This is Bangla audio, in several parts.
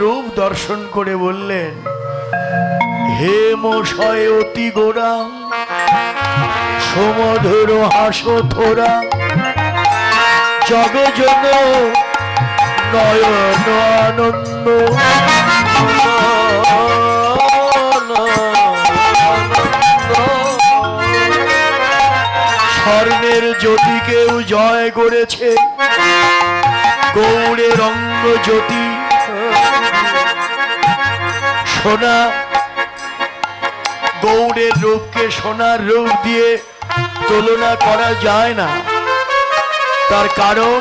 রূপ দর্শন করে বললেন, হে মশয় অতি গোরাম সমধুর হাসো থোরা জগজন নয়ন আনন্দ, স্বর্ণের জ্যোতিকেও জয় করেছে, গৌড়ের অঙ্গ জ্যোতি সোনা। গৌড়ের রূপকে সোনার রূপ দিয়ে তুলনা করা যায় না। তার কারণ,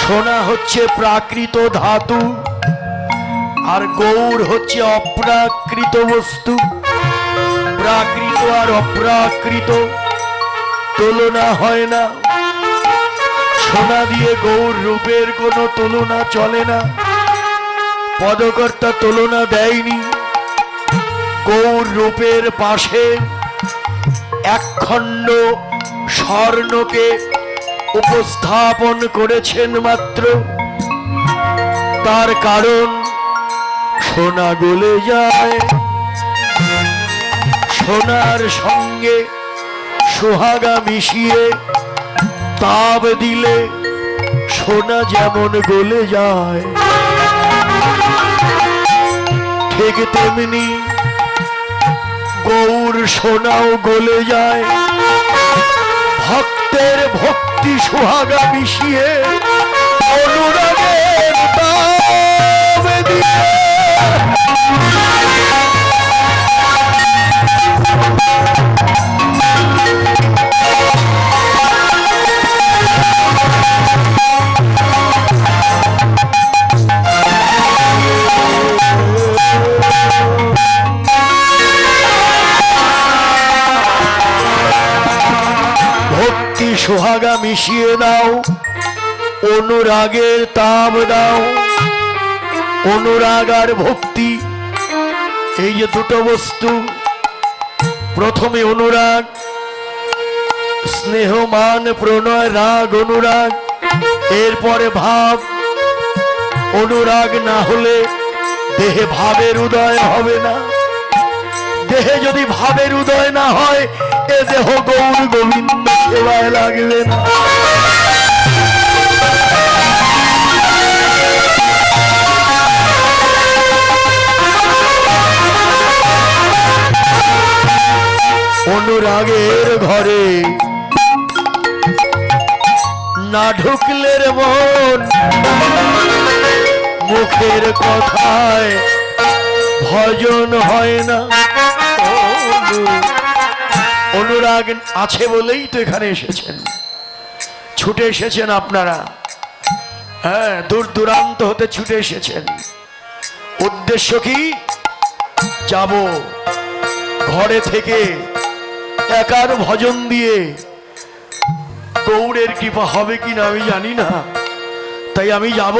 সোনা হচ্ছে প্রাকৃত ধাতু আর গৌড় হচ্ছে অপ্রাকৃত বস্তু। প্রাকৃত আর অপ্রাকৃত তুলনা হয় না। সোনা দিয়ে গৌর রূপের কোনো তুলনা চলে না। পদকর্তা তুলনা দেয়নি। গৌর রূপের পাশে একখণ্ড স্বর্ণকে উপস্থাপন করেছেন মাত্র। তার কারণ সোনা গলে যায়। সোনার সঙ্গে সোহাগা মিশিয়ে তাপ দিলে সোনা যেমন গলে যায়। ঠিক তেমনি গৌর সোনাও গলে যায়। ভক্তের ভক্তি সোহাগা মিশিয়ে মিশিয়ে দাও অনুরাগের তাপ দাও। অনুরাগ আর ভক্তি। এই যে দুটো বস্তু। প্রথমে অনুরাগ স্নেহ মান প্রণয়, রাগ, অনুরাগ, এরপরে ভাব। অনুরাগ না হলে দেহে ভাবের উদয় হবে না। দেহে যদি ভাবের উদয় না হয় দেহ গৌর গোবিন্দ সেবায় লাগবে না অনুরাগের ঘরে না ঢুকলে রে মন, মুখের কথায় ভজন হয় না। অনুরাগ আছে বলেই তো এখানে এসেছেন। ছুটে এসেছেন আপনারা। হ্যাঁ দূর দূরান্ত হতে ছুটে এসেছেন। উদ্দেশ্য কি? যাব ঘরে থেকে একার ভজন দিয়ে। গৌড়ের কৃপা হবে কি না আমি জানি না। তাই আমি যাব।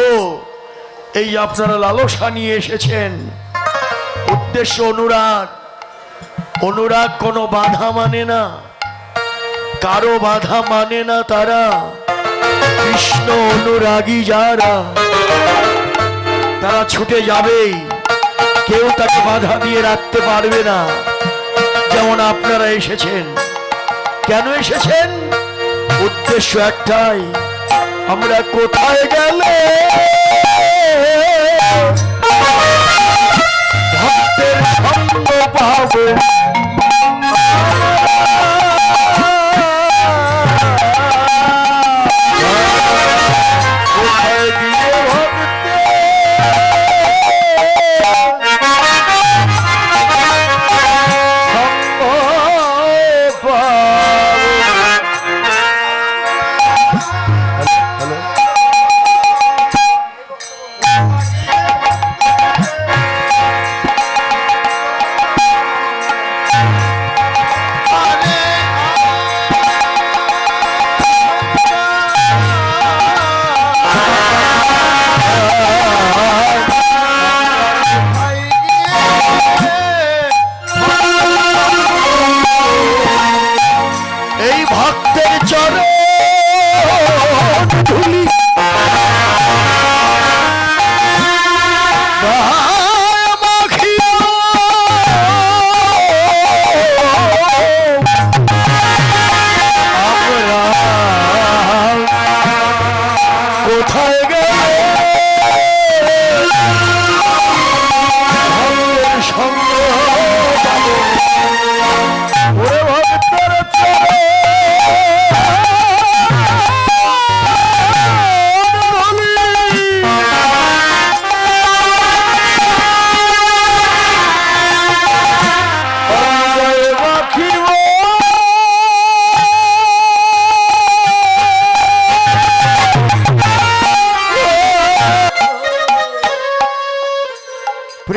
এই আপনারা লালসা নিয়ে এসেছেন। উদ্দেশ্য অনুরাগ। অনুরাগ কোনো বাধা মানে না। কারও বাধা মানে না তারা। কৃষ্ণ অনুরাগী যারা, তারা ছুটে যাবেই। কেউ তাকে বাধা দিয়ে রাখতে পারবে না। যেমন আপনারা এসেছেন। কেন এসেছেন? উদ্দেশ্য একটাই, আমরা কোথায় গেলে? ভক্তের সঙ্গ পাবো।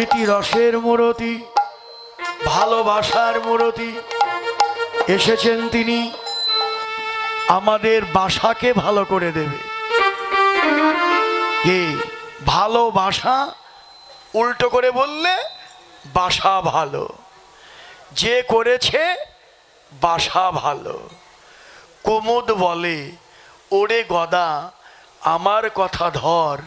প্রীতি রসের মূরতি, ভালোবাসার মূরতি। এসেছেন তিনি, আমাদের বাসাকে ভালো করে দেবে। কে? ভালোবাসা? উল্টো করে বললে, বাসা ভালো। যে করেছে, বাসা ভালো। কুমুদ বলে, ওরে গদা, আমার কথা ধর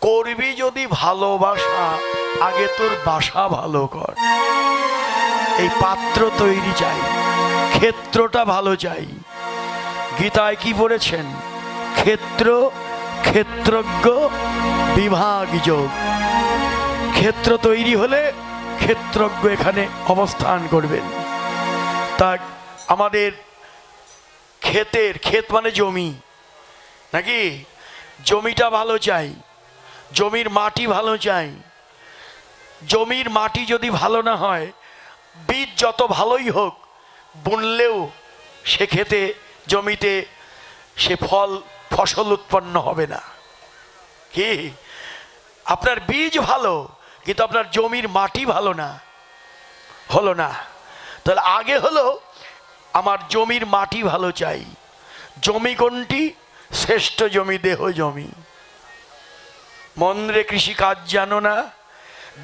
করবি যদি ভালোবাসা, আগে তোর বাসা ভালো কর। এই পাত্র তৈরি চাই, ক্ষেত্রটা ভালো চাই। গীতায় কি বলেছেন? ক্ষেত্র, ক্ষেত্রজ্ঞ, বিভাগ যোগ। ক্ষেত্র তৈরি হলে ক্ষেত্রজ্ঞ এখানে অবস্থান করবেন। তা আমাদের ক্ষেতের, ক্ষেত মানে জমি। নাকি? জমিটা ভালো চাই জমির মাটি ভালো চাই। জমির মাটি যদি ভালো না হয়, বীজ যত ভালোই হোক, বুনলেও সে খেতে জমিতে সে ফল, ফসল উৎপন্ন হবে না। কি? আপনার বীজ ভালো, কিন্তু আপনার জমির মাটি ভালো না। হলো না। তাহলে আগে হলো, আমার জমির মাটি ভালো চাই। জমি কোনটি? শ্রেষ্ঠ জমি, দেহ জমি। মন্দ্রে কৃষি কাজ জানো না?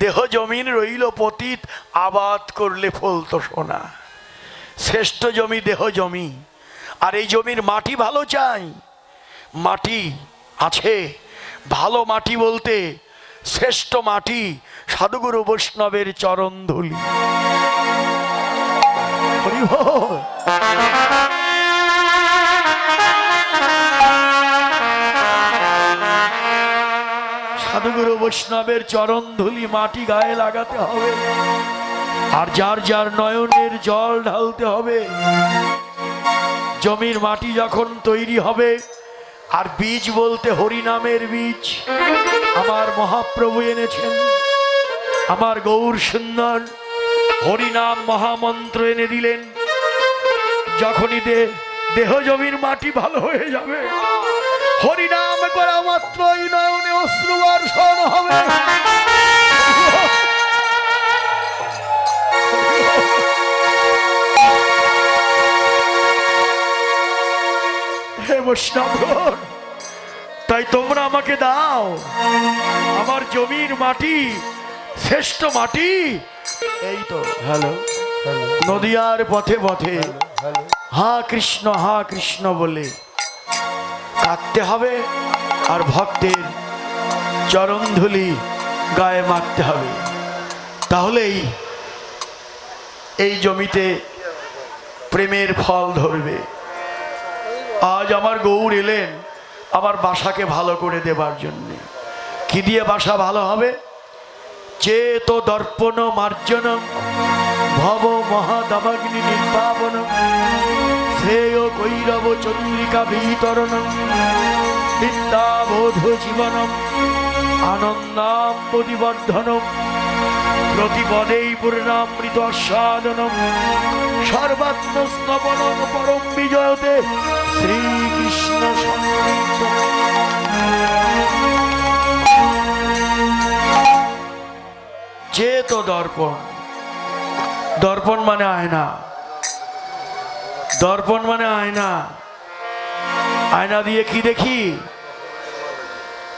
দেহ জমিন রইল পতিত, আবাদ করলে ফলতো সোনা। শ্রেষ্ঠ জমি দেহ জমি, আর এই জমির মাটি ভালো চাই। মাটি আছে, ভালো মাটি বলতে শ্রেষ্ঠ মাটি সাধুগুরু বৈষ্ণবের চরণ ধুলি সাধুগুরু বৈষ্ণবের চরণ ধুলি মাটি গায়ে লাগাতে হবে। আর যার যার নয়নের জল ঢালতে হবে। জমির মাটি যখন তৈরি হবে, আর বীজ বলতে হরিনামের বীজ। আমার মহাপ্রভু এনেছেন, আমার গৌর সুন্দর, হরিনাম মহামন্ত্র এনে দিলেন। যখনই দেহ জমির মাটি ভালো হয়ে যাবে, হরিনাম করা মাত্রই নয়নে বৈষ্ণবগণ তাই তোমরা আমাকে দাও। আমার জমির মাটি শ্রেষ্ঠ মাটি। এই তো হ্যালো নদিয়ার পথে পথে। হা কৃষ্ণ হা কৃষ্ণ বলে কাঁদতে হবে আর ভক্তের চরণধুলি গায়ে মারতে হবে। তাহলেই এই জমিতে প্রেমের ফল ধরবে। আজ আমার গৌর এলেন আমার বাসাকে ভালো করে দেবার জন্য। কি দিয়ে বাসা ভালো হবে? চেত দর্পণ মার্জন ভব মহাদাবাগ্নি নির্বাপন শ্রেয় কৈরব চন্দ্রিকা বিতরণ বিদ্যাবোধ জীবনম আনন্দাম প্রতিবর্ধনম প্রতিপদেই পূর্ণামৃত আস্বাদনম। সর্বাত্ম স্তবনম পরম বিজয়তে শ্রীকৃষ্ণ সংগীত চেত দর্পণ। দর্পণ মানে আয়না। দর্পণ মানে আয়না। আয়না দিয়ে কি দেখি?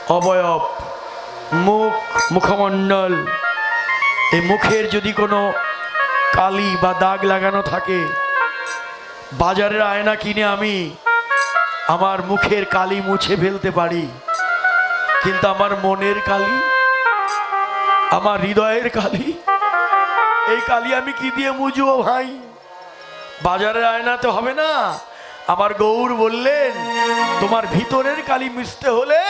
অবয়ব, মুখ, মুখমণ্ডল এই মুখের যদি কোনো কালি বা দাগ লাগানো থাকে, বাজারের আয়না কিনে আমি আমার মুখের কালি মুছে ফেলতে পারি। কিন্তু আমার মনের কালি, আমার হৃদয়ের কালি, এই কালি আমি কি দিয়ে মুজবো ভাই? বাজারের আয়নাতে হবে না? আমার গৌর বললেন, তোমার ভিতরের কালি মিশতে হলে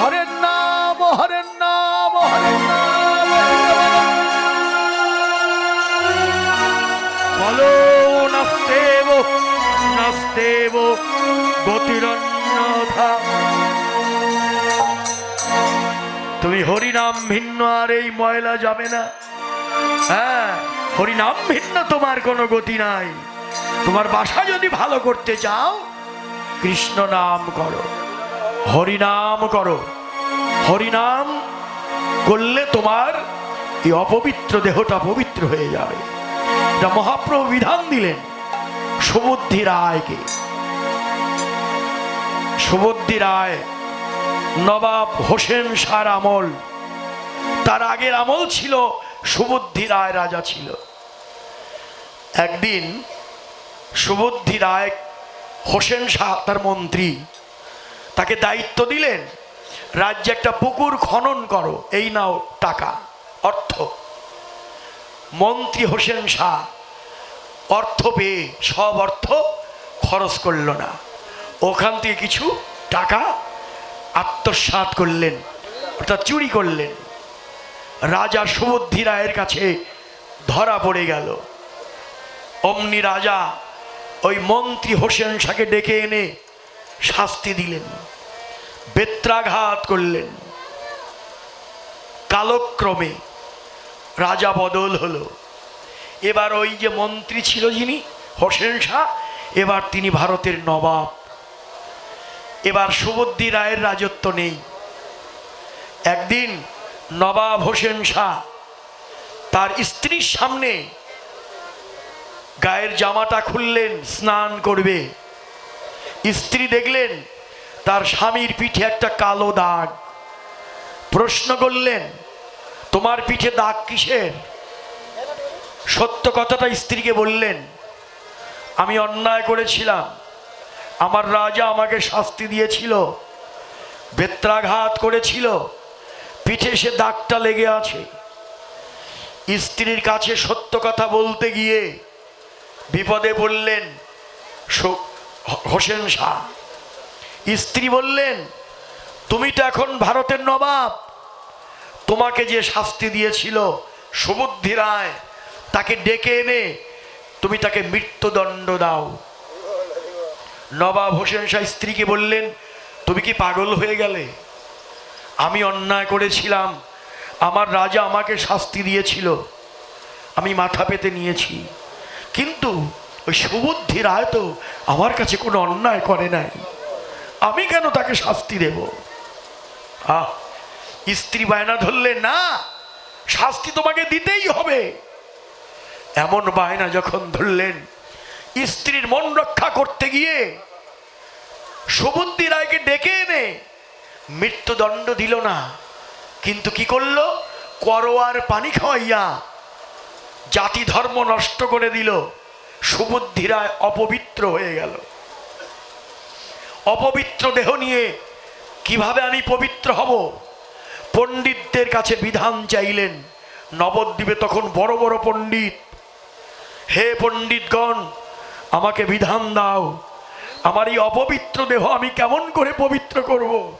হরের নাম হরের নাম, হরের বলো নাস্তেব নাস্তেব গতিরন্যথা তুমি হরিনাম ভিন্ন, আর এই ময়লা যাবে না। হ্যাঁ হরিনাম ভিন্ন, তোমার কোনো গতি নাই। তোমার বাসা যদি ভালো করতে চাও, কৃষ্ণ নাম করো, হরিনাম করো। হরিনাম করলে তোমার এই অপবিত্র দেহটা পবিত্র হয়ে যাবে। এটা মহাপ্রভু বিধান দিলেন, সুবুদ্ধি রায়কে। সুবুদ্ধি রায়, নবাব হোসেন শাহর আমল। তার আগের আমল ছিল, সুবুদ্ধি রায় রাজা ছিল। একদিন সুবুদ্ধি রায় হোসেন শাহ, তার মন্ত্রী, তাকে দায়িত্ব দিলেন, রাজ্যে একটা পুকুর খনন করো, এই নাও টাকা, অর্থ। মন্ত্রী হোসেন শাহ। অর্থ পেয়ে, সব অর্থ খরচ করল না। ওখান থেকে কিছু টাকা আত্মসাৎ করলেন, অর্থাৎ চুরি করলেন। রাজা সুবুদ্ধি রায়ের কাছে ধরা পড়ে গেল। অমনি রাজা ওই মন্ত্রী হোসেন শাহকে ডেকে এনে শাস্তি দিলেন, বেত্রাঘাত করলেন। কালক্রমে রাজা বদল হলো। এবার ওই যে মন্ত্রী ছিল যিনি, হোসেন শাহ, এবার তিনি ভারতের নবাব। এবার সুবুদ্ধি রায়ের রাজত্ব নেই। একদিন নবাব হোসেন শাহ তার স্ত্রীর সামনে গায়ের জামাটা খুললেন, স্নান করবে। স্ত্রী দেখলেন তার স্বামীর পিঠে একটা কালো দাগ। প্রশ্ন করলেন তোমার পিঠে দাগ কিসের? সত্য কথাটা স্ত্রীকে বললেন, আমি অন্যায় করেছিলাম। আমার রাজা আমাকে শাস্তি দিয়েছিল, বেত্রাঘাত করেছিল, পিঠে সে দাগটা লেগে আছে। স্ত্রীর কাছে সত্য কথা বলতে গিয়ে বিপদে হ- হোসেন শাহ। স্ত্রী বললেন, তুমি তো এখন ভারতের নবাব। তোমাকে যে শাস্তি দিয়েছিল সুবুদ্ধি রায়, তাকে ডেকে এনে তুমি তাকে মৃত্যুদণ্ড দাও। নবাব হোসেন শাহ স্ত্রীকে বললেন, তুমি কি পাগল হয়ে গেলে? আমি অন্যায় করেছিলাম। আমার রাজা আমাকে শাস্তি দিয়েছিল। আমি মাথা পেতে নিয়েছি। কিন্তু ওই সুবুদ্ধি রায় তো আমার কাছে কোনো অন্যায় করে নাই। আমি কেন তাকে শাস্তি দেব? আহ! স্ত্রী বায়না ধরলে, না, শাস্তি তোমাকে দিতেই হবে। এমন বায়না যখন ধরলেন, স্ত্রীর মন রক্ষা করতে গিয়ে সুবুদ্ধি রায়কে ডেকে এনে মৃত্যুদণ্ড দিল না। কিন্তু কি করল? করোয়ার পানি খাওয়াইয়া জাতি ধর্ম নষ্ট করে দিল। সুবুদ্ধি রায় অপবিত্র হয়ে গেল। অপবিত্র দেহ নিয়ে কীভাবে আমি পবিত্র হব? পণ্ডিতদের কাছে বিধান চাইলেন। নবদ্বীপে তখন বড় বড় পণ্ডিত। হে পণ্ডিতগণ, আমাকে বিধান দাও। আমার এই অপবিত্র দেহ আমি কেমন করে পবিত্র করব?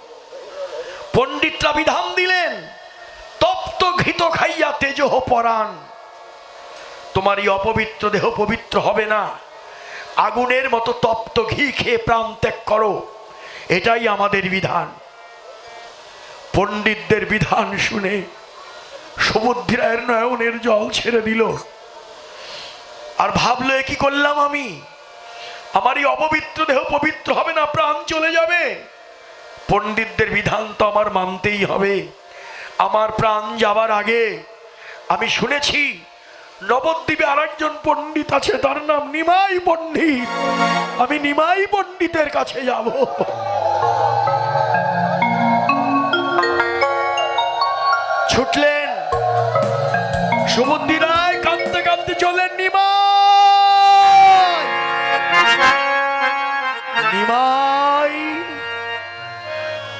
পণ্ডিতরা বিধান দিলেন, তপ্ত ঘৃত খাইয়া তেজহ পরাণ। তোমার এই অপবিত্র দেহ পবিত্র হবে না। আগুনের মতো তপ্ত ঘি খেয়ে প্রাণ ত্যাগ করো। এটাই আমাদের বিধান। পণ্ডিতদের বিধান শুনে সমুদ্র রায়ের নয়নের জল ছেড়ে দিল। আর ভাবলো, কি করলাম আমি? আমার এই অপবিত্র দেহ পবিত্র হবে না, প্রাণ চলে যাবে। পণ্ডিতদের বিধান তো আমার মানতেই হবে। আমার প্রাণ যাবার আগে আমি শুনেছি, নবদ্বীপে আরেকজন পণ্ডিত আছে, তার নাম নিমাই পণ্ডিত। আমি নিমাই পণ্ডিতের কাছে যাব। ছুটলেন। সুবুদ্ধি রায় কাঁদতে কাঁদতে চলেন নিমাই। নিমাই,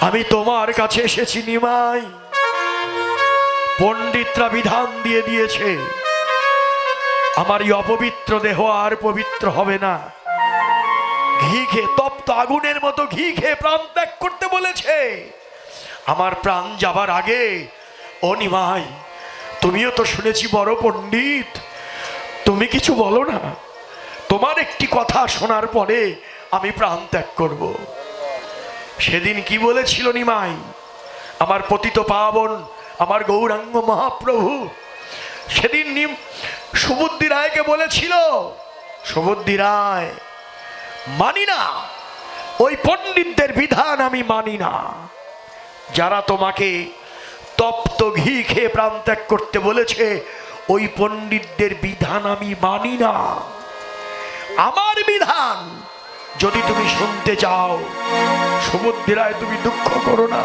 আমি তোমার কাছে এসেছি নিমাই। পণ্ডিতরা বিধান দিয়ে দিয়েছে আমার এই অপবিত্র দেহ আর পবিত্র হবে না। ঘি খেয়ে তপ্ত আগুনের মতো ঘি খেয়ে প্রাণ ত্যাগ করতে বলেছে। আমার প্রাণ যাবার আগে ও তুমিও তো শুনেছি বড় পণ্ডিত। তুমি কিছু বলো না, তোমার একটি কথা শোনার পরে আমি প্রাণ ত্যাগ করব। সেদিন কি বলেছিল নিমাই আমার পতিত পাবন, আমার গৌরাঙ্গ মহাপ্রভু? সেদিন নিম সুবুদ্ধি রায়কে বলেছিল, সুবুদ্ধি রায়, মানি না, ওই পণ্ডিতদের বিধান আমি মানি না। যারা তোমাকে তপ্ত ঘি খেয়ে প্রাণ ত্যাগ করতে বলেছে, ওই পণ্ডিতদের বিধান আমি মানি না। আমার বিধান, যদি তুমি শুনতে চাও সমুদ্রায় তুমি দুঃখ করো না।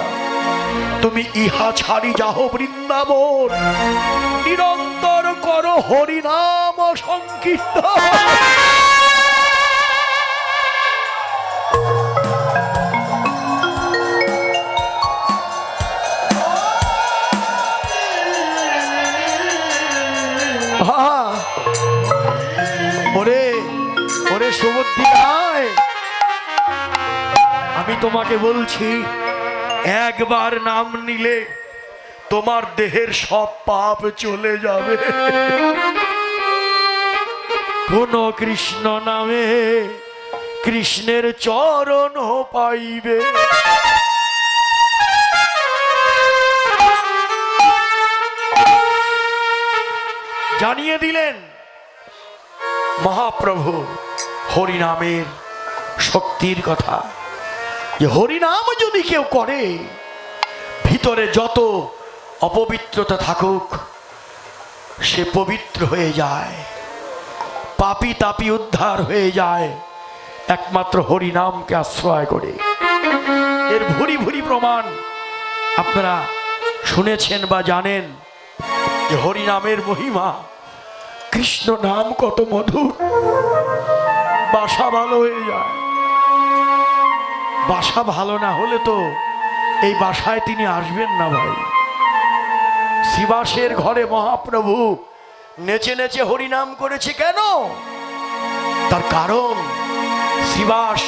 তুমি ইহা ছাড়ি যাহ বৃন্দাবন। নিরন্তর করো হরিনাম সংকীর্তন। ওরে সুবুদ্ধি রায় আমি তোমাকে বলছি, একবার নাম নিলে তোমার দেহের সব পাপ চলে যাবে। কোন কৃষ্ণ নামে কৃষ্ণের চরণ পাইবে। জানিয়ে দিলেন, মহাপ্রভু হরিনামের শক্তির কথা। যে হরিনাম যদি কেউ করে, ভিতরে যত অপবিত্রতা থাকুক, সে পবিত্র হয়ে যায়। পাপি তাপি উদ্ধার হয়ে যায়। একমাত্র হরিনামকে আশ্রয় করে। এর ভুরি ভুরি প্রমাণ আপনারা শুনেছেন বা জানেন যে হরিনামের মহিমা, কৃষ্ণ নাম কত মধুর। বাসা ভালো হয়ে যায়। বাসা ভালো না হলে তো এই বাসায় তিনি আসবেন না ভাই। শিবাসের ঘরে মহাপ্রভু নেচে নেচে হরিনাম করেছে কেন? তার কারণ শিবাস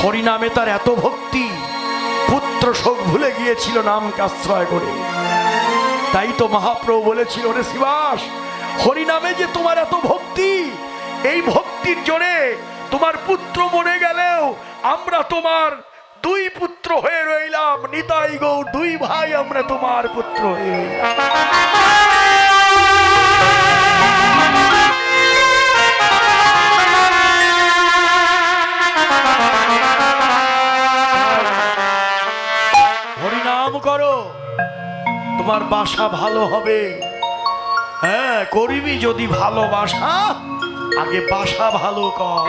হরিনামে তার এত ভক্তি, পুত্র শোক ভুলে গিয়েছিল নামকে আশ্রয় করে। তাই তো মহাপ্রভু বলেছিল, রে শিবাস হরিনামে যে তোমার এত ভক্তি এই ভক্তির জোরে তোমার পুত্র মরে গেলেও আমরা তোমার দুই পুত্র হয়ে রইলাম। নিতাই গৌ, দুই ভাই আমরা তোমার পুত্র হয়ে হরিনাম করো, তোমার বাসা ভালো হবে। হ্যাঁ করিবি যদি ভালোবাসা। আগে বাসা ভালো কর।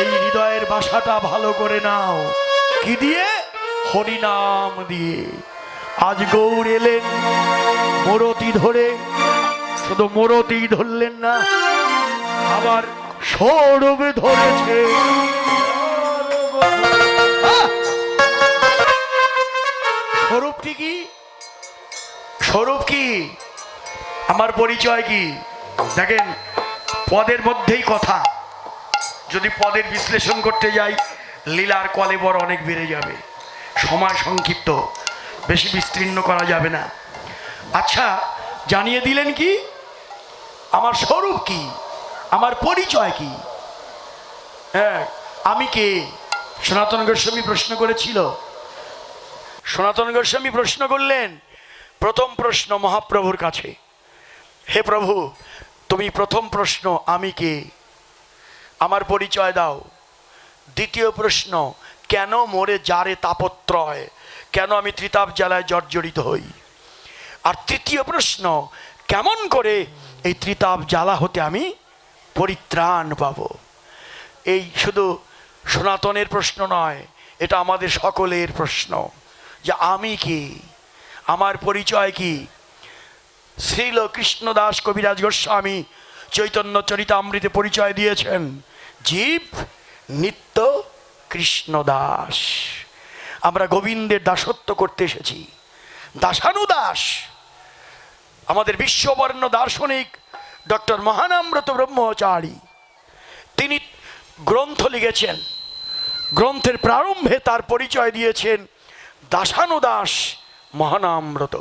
এই হৃদয়ের বাসাটা ভালো করে নাও। কি দিয়ে? হরিনাম দিয়ে। আজ গৌর এলেন, মোরতি ধরে। শুধু মোরতি ধরলেন না, আবার সৌরভে ধরেছে! স্বরূপটি কি স্বরূপ কি? আমার পরিচয় কি? দেখেন পদের মধ্যেই কথা। যদি পদের বিশ্লেষণ করতে যাই, লীলার কলেবর অনেক বেড়ে যাবে। সময় সংক্ষিপ্ত, বেশি বিস্তীর্ণ করা যাবে না। আচ্ছা জানিয়ে দিলেন কি? আমার স্বরূপ কি? আমার পরিচয় কি? হ্যাঁ আমি কে? সনাতন গোস্বামী প্রশ্ন করেছিল। সনাতন গোস্বামী প্রশ্ন করলেন, প্রথম প্রশ্ন মহাপ্রভুর কাছে। হে প্রভু তুমি প্রথম প্রশ্ন, আমি কে? আমার পরিচয় দাও। দ্বিতীয় প্রশ্ন, কেন মোরে যারে তাপত্রয়? কেন আমি ত্রিতাপ জ্বালায় জর্জরিত হই? আর তৃতীয় প্রশ্ন, কেমন করে এই ত্রিতাপ জ্বালা হতে আমি পরিত্রাণ পাব? এই শুধু সনাতনের প্রশ্ন নয়, এটা আমাদের সকলের প্রশ্ন। যে আমি কি? আমার পরিচয় কি? শ্রীল কৃষ্ণদাস কবিরাজ গোস্বামী চৈতন্য চরিতামৃতে পরিচয় দিয়েছেন। জীব নিত্য কৃষ্ণদাস। আমরা গোবিন্দের দাসত্ব করতে এসেছি। দাসানুদাস, আমাদের বিশ্ববর্ণ দার্শনিক ডক্টর মহানাম্রত ব্রহ্মচারী, তিনি গ্রন্থ লিখেছেন। গ্রন্থের প্রারম্ভে তার পরিচয় দিয়েছেন দাসানুদাস মহানাম্রত